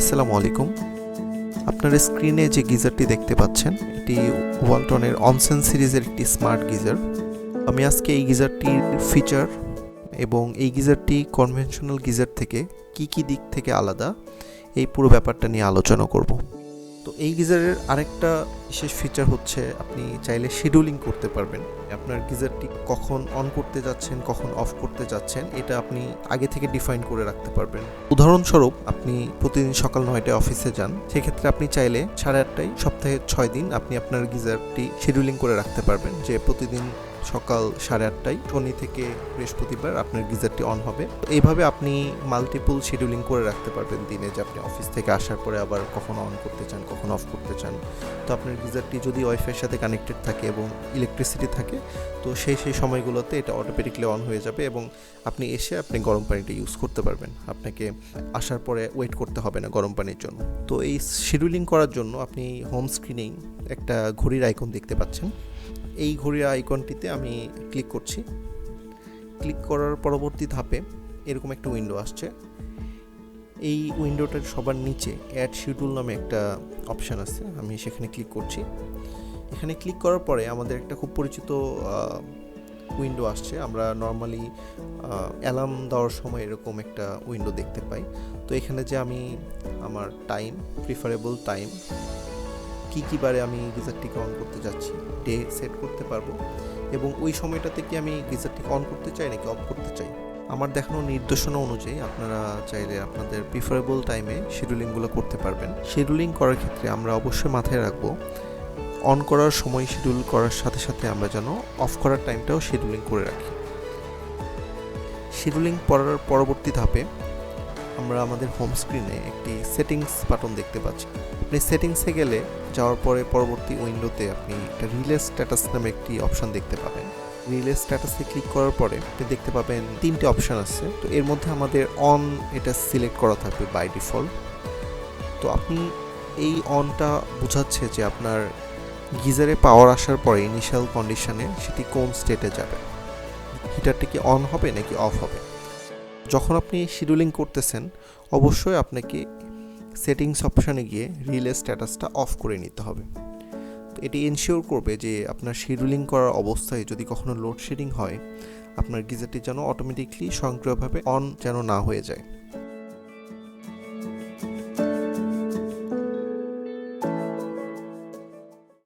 আসসালামু আলাইকুম। আপনার স্ক্রিনে যে গিজারটি দেখতে পাচ্ছেন, এটি ওয়ালটনের অনসেন সিরিজের একটি স্মার্ট গিজার। আমি আজকে এই গিজারটির ফিচার এবং এই গিজারটি কনভেনশনাল গিজার থেকে কি কি দিক থেকে আলাদা, এই পুরো ব্যাপারটা নিয়ে আলোচনা করব। তো এই গিজারের আরেকটা বিশেষ ফিচার হচ্ছে আপনি চাইলে শিডিউলিং করতে পারবেন। আপনার গিজারটি কখন অন করতে যাচ্ছেন, কখন অফ করতে যাচ্ছেন, এটা আপনি আগে থেকে ডিফাইন করে রাখতে পারবেন। উদাহরণস্বরূপ, আপনি প্রতিদিন সকাল নয়টায় অফিসে যান, সেক্ষেত্রে আপনি চাইলে সাড়ে আটটায় সপ্তাহে ছয় দিন আপনি আপনার গিজারটি শিডিউলিং করে রাখতে পারবেন, যে প্রতিদিন সকাল সাড়ে আটটায়। শনি থেকে বৃহস্পতিবার আপনার গিজারটি অন হবে। এইভাবে আপনি মাল্টিপল শিডিউলিং করে রাখতে পারবেন দিনে যে আপনি অফিস থেকে আসার পরে আবার কখন অন করতে চান, কখন অফ করতে চান। তো আপনার গিজারটি যদি ওয়াইফাইয়ের সাথে কানেক্টেড থাকে এবং ইলেকট্রিসিটি থাকে, তো সেই সেই সময়গুলোতে এটা অটোমেটিকলি অন হয়ে যাবে এবং আপনি এসে আপনি গরম পানিটা ইউজ করতে পারবেন। আপনাকে আসার পরে ওয়েট করতে হবে না গরম পানির জন্য। তো এই শিডিউলিং করার জন্য আপনি হোম স্ক্রিনেই একটা ঘড়ির আইকন দেখতে পাচ্ছেন। এই ঘড়ির আইকনটিতে আমি ক্লিক করছি। ক্লিক করার পরবর্তী ধাপে এরকম একটা উইন্ডো আসছে। এই উইন্ডোটার সবার নিচে অ্যাড শিডিউল নামে একটা অপশান আছে, আমি সেখানে ক্লিক করছি। এখানে ক্লিক করার পরে আমাদের একটা খুব পরিচিত উইন্ডো আসছে। আমরা নর্মালি অ্যালার্ম দেওয়ার সময় এরকম একটা উইন্ডো দেখতে পাই। তো এখানে যে আমি আমার টাইম প্রিফারেবল টাইম কী কী বারে আমি গিজারটিকে অন করতে যাচ্ছি, ডে সেট করতে পারব এবং ওই সময়টাতে কি আমি গিজারটিকে অন করতে চাই নাকি অফ করতে চাই? আমার দেখানো নির্দেশনা অনুযায়ী আপনারা চাইলে আপনাদের প্রিফারেবল টাইমে শিডিউলিংগুলো করতে পারবেন। শিডিউলিং করার ক্ষেত্রে আমরা অবশ্যই মাথায় রাখব অন করার সময় শিডিউল করার সাথে সাথে আমরা যেন অফ করার টাইমটাও শিডিউলিং করে রাখি। শিডিউলিং করার পরবর্তী ধাপে আমরা আমাদের হোম স্ক্রিনে একটি সেটিংস বাটন দেখতে পাচ্ছি। আপনি সেটিংসে গেলে যাওয়ার পরে পরবর্তী উইন্ডোতে আপনি একটা রিলে স্ট্যাটাস নামে একটি অপশন দেখতে পাবেন। রিলে স্ট্যাটাসে ক্লিক করার পরে আপনি দেখতে পাবেন তিনটে অপশন আছে। তো এর মধ্যে আমাদের অন এটা সিলেক্ট করা থাকবে বাই ডিফল্ট তো আপনি এই অনটা বোঝাচ্ছে যে আপনার গিজারে পাওয়ার আসার পরে ইনিশিয়াল কন্ডিশনে সেটি কোন স্টেটে যাবে? হিটারটি কি অন হবে নাকি অফ হবে? যখন আপনি শিডিউলিং করতেছেন, অবশ্যই আপনাকে সেটিংস অপশানে গিয়ে রিলে স্ট্যাটাসটা অফ করে নিতে হবে। তো এটি এনশিওর করবে যে আপনার শিডিউলিং করার অবস্থায় যদি কখনো লোডশেডিং হয়, আপনার গিজারটি যেন অটোমেটিকলি স্বয়ংক্রিয়ভাবে অন যেন না হয়ে যায়।